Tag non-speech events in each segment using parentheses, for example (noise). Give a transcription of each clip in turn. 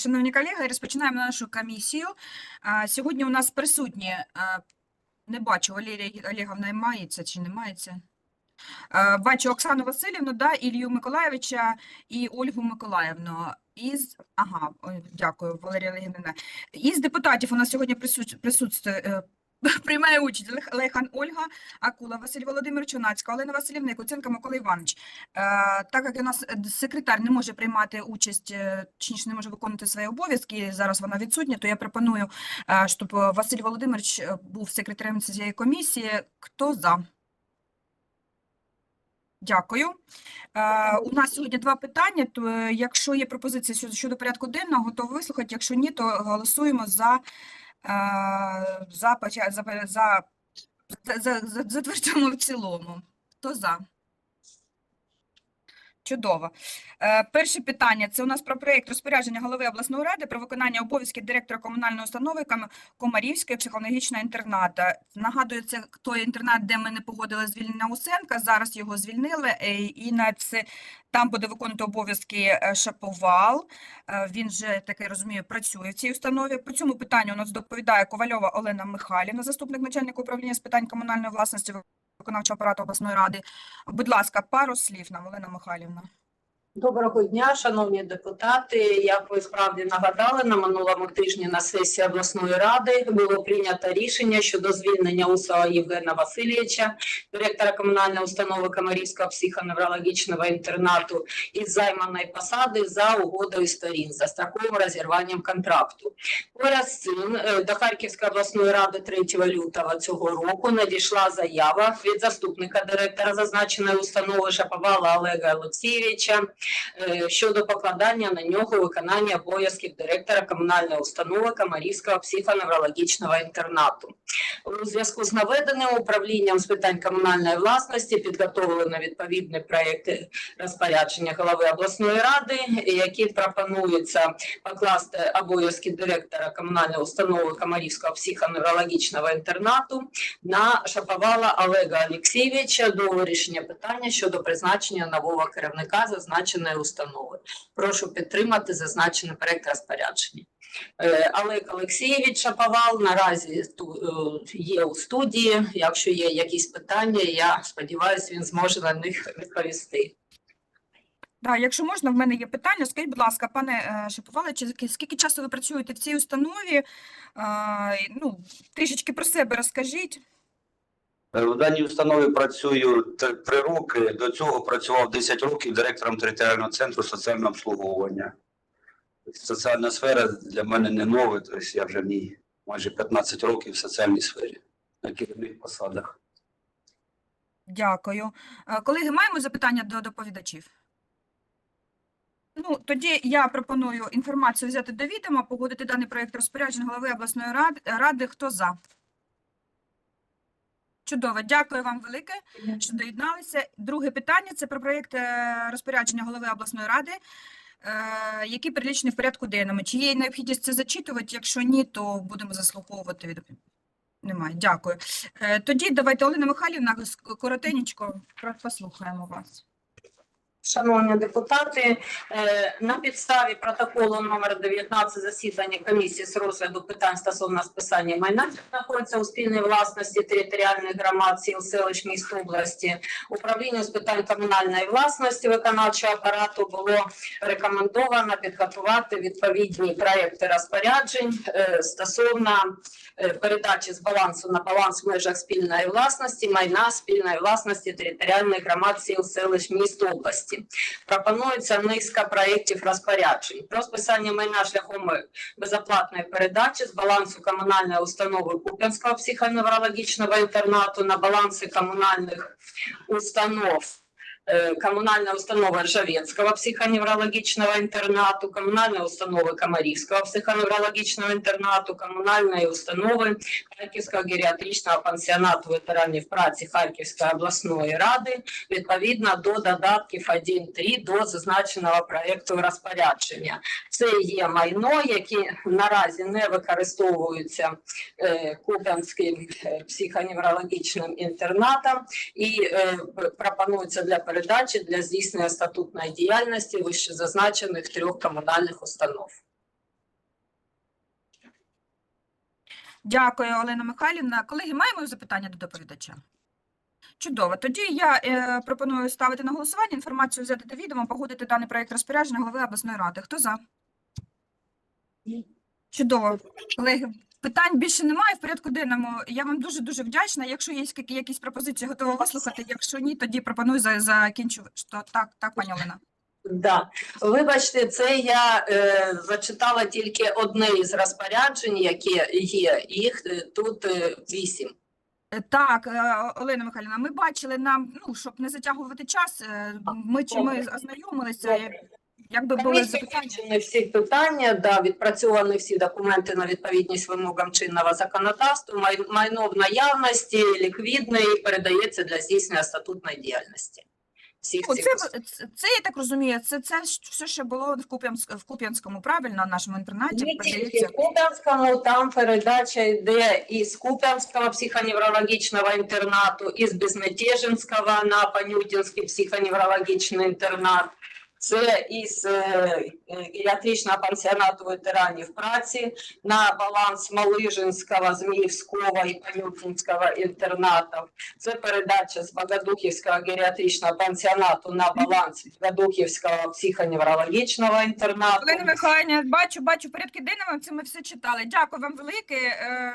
Шановні колеги, розпочинаємо нашу комісію. Сьогодні у нас присутні, не бачу, Валерія Олеговна мається чи не мається. Бачу Оксану Васильівну, да, Ілью Миколаєвича і Ольгу Миколаївну. Із, ага, дякую, Валерія Олегівна. Із депутатів у нас сьогодні присутствує, е, (laughs) приймає участь Лех- Лехан Ольга, Акула, Василь Володимирович Чунацька, Олена Васильівна, Куценко, Микола Іванович. Е, Так як у нас е, секретар не може приймати участь, е, точніше не може виконувати свої обов'язки, зараз вона відсутня, то я пропоную, щоб Василь Володимирович був секретарем цієї комісії. Хто за? Дякую. Е, У нас сьогодні два питання. То якщо є пропозиції щодо, порядку денного, готові вислухати. Якщо ні, то голосуємо за, за, за, за, за, затверджуємо в цілому. Хто за? Чудово. Е, Перше питання це у нас про проєкт розпорядження голови обласної ради про виконання обов'язків директора комунальної установи Комарівської психологічного інтерната. Нагадую, це той інтернат, де ми не погодили звільнення Усенка. Зараз його звільнили, е, і на це там буде виконувати обов'язки е, Шаповал. Він же таки розумію, працює в цій установі. По цьому питанню у нас доповідає Ковальова Олена Михайлівна, заступник начальника управління з питань комунальної власності виконавчого апарату обласної ради. Будь ласка, пару слів нам, Олена Михайлівна. Доброго дня, шановні депутати. Як ви справді нагадали, на минулому тижні на сесії обласної ради було прийнято рішення щодо звільнення Усова Євгена Васильовича, директора комунальної установи Камарівського психоневрологічного інтернату із займаної посади за угодою сторін за строковим розірванням контракту. Поряд з цим е, до Харківської обласної ради 3 лютого цього року надійшла заява від заступника директора зазначеної установи Шаповала Олега Олексійовича щодо покладання на нього виконання обов'язків директора комунальної установи Камарівського психоневрологічного інтернату. У зв'язку з наведеним управлінням з питань комунальної власності підготовлено відповідний проєкт розпорядження голови обласної ради, які пропонується покласти обов'язки директора комунальної установи Камарівського психоневрологічного інтернату на Шаповала Олега Олексійовича до вирішення питання щодо призначення нового керівника зазначеної установи. Прошу підтримати зазначений проект розпорядження. Е, Олег Олексійович Шаповал наразі е, є у студії. Якщо є якісь питання, я сподіваюся, він зможе на них відповісти. Да, якщо можна, в мене є питання. Скажіть, будь ласка, пане е, Шиповале, чи скільки часу ви працюєте в цій установі? Ну, трішечки про себе розкажіть. Е, В даній установі працюю три роки. До цього працював 10 років директором територіального центру соціального обслуговування. Соціальна сфера для мене не нова, тобто я вже в ній майже 15 років в соціальній сфері на керівних посадах. Дякую. Е, Колеги, маємо запитання до доповідачів? Ну, тоді я пропоную інформацію взяти до відома, погодити даний проєкт розпорядження голови обласної ради. ради. Хто за? Чудово, дякую вам велике, що доєдналися. Друге питання це про проєкт е, розпорядження голови обласної ради, які який в порядку денному. Чи є необхідність це зачитувати? Якщо ні, то будемо заслуховувати від. Немає, дякую. Е, Тоді давайте, Олена Михайлівна, коротенечко послухаємо вас. Шановні депутати, е, на підставі протоколу номер 19 засідання комісії з розгляду питань стосовно списання майна, що знаходиться у спільній власності територіальних громад сіл, селищ, міст області, управління з питань комунальної власності виконавчого апарату було рекомендовано підготувати відповідні проекти розпоряджень е, стосовно е, передачі з балансу на баланс в межах спільної власності майна спільної власності територіальних громад сіл, селищ, міст області. Пропонується низка проєктів розпоряджень про списання майна шляхом безоплатної передачі з балансу комунальної установи Куп'янського психоневрологічного інтернату на баланси комунальних установ. Е, Комунальна установа Ржавецького психоневрологічного інтернату, комунальна установа Комарівського психоневрологічного інтернату, комунальної установи Харківського геріатричного пансіонату ветеранів праці Харківської обласної ради відповідно до додатків 1.3 до зазначеного проекту розпорядження. Це є майно, які наразі не використовуються е, е, психоневрологічним інтернатом і пропонується для передачі для здійснення статутної діяльності вищезазначених трьох комунальних установ. Дякую, Олена Михайлівна. Колеги, маємо запитання до доповідача? Чудово. Тоді я е, пропоную ставити на голосування інформацію взяти до відома, погодити даний проєкт розпорядження голови обласної ради. Хто за? Чудово, колеги питань більше немає в порядку денному. Я вам дуже-дуже вдячна. Якщо є які- якісь пропозиції, готова вислухати. Якщо ні, тоді пропоную за- закінчувати. Так, так, пані Олена. Да. Вибачте, це я е, зачитала тільки одне із розпоряджень, які є. Їх е, тут е, вісім. Е, Так, Олена Михайлівна, ми бачили нам, ну, щоб не затягувати час, ми чи ми ознайомилися, якби були вивчені всі питання, да, відпрацьовані всі документи на відповідність вимогам чинного законодавства, май- майно в наявності, ліквідне і передається для здійснення статутної діяльності. Всіх О, це, це, це, я так розумію, це, це все, що було в, Куп'янськ, в Куп'янському, правильно, нашому інтернаті, Не тільки в Куп'янському, там передача йде із Куп'янського психоневрологічного інтернату, із Безмятежинського на Панютинський психоневрологічний інтернат. Це із е, е, геріатричного пансіонату ветеранів праці на баланс Малижинського, Зміївського і Панютинського інтернатів. Це передача з Богодухівського геріатричного пансіонату на баланс Богодухівського психоневрологічного інтернату. Олена Михайлівна, бачу, бачу в порядку це ми все читали. Дякую вам велике. е,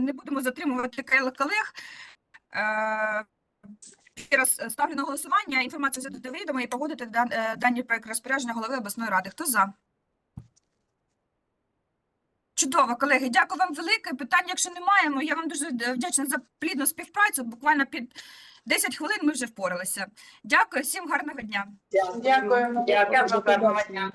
Не будемо затримувати колег. Ще раз е, ставлю на голосування інформацію взяти до відома і погодити дан- е, дані проект розпорядження голови обласної ради. Хто за? Чудово, колеги. Дякую вам велике. Питань, якщо немає, ну, я вам дуже е, вдячна за плідну співпрацю. Буквально під 10 хвилин ми вже впоралися. Дякую, всім гарного дня. Дякуємо. Дякую. Гарного дня.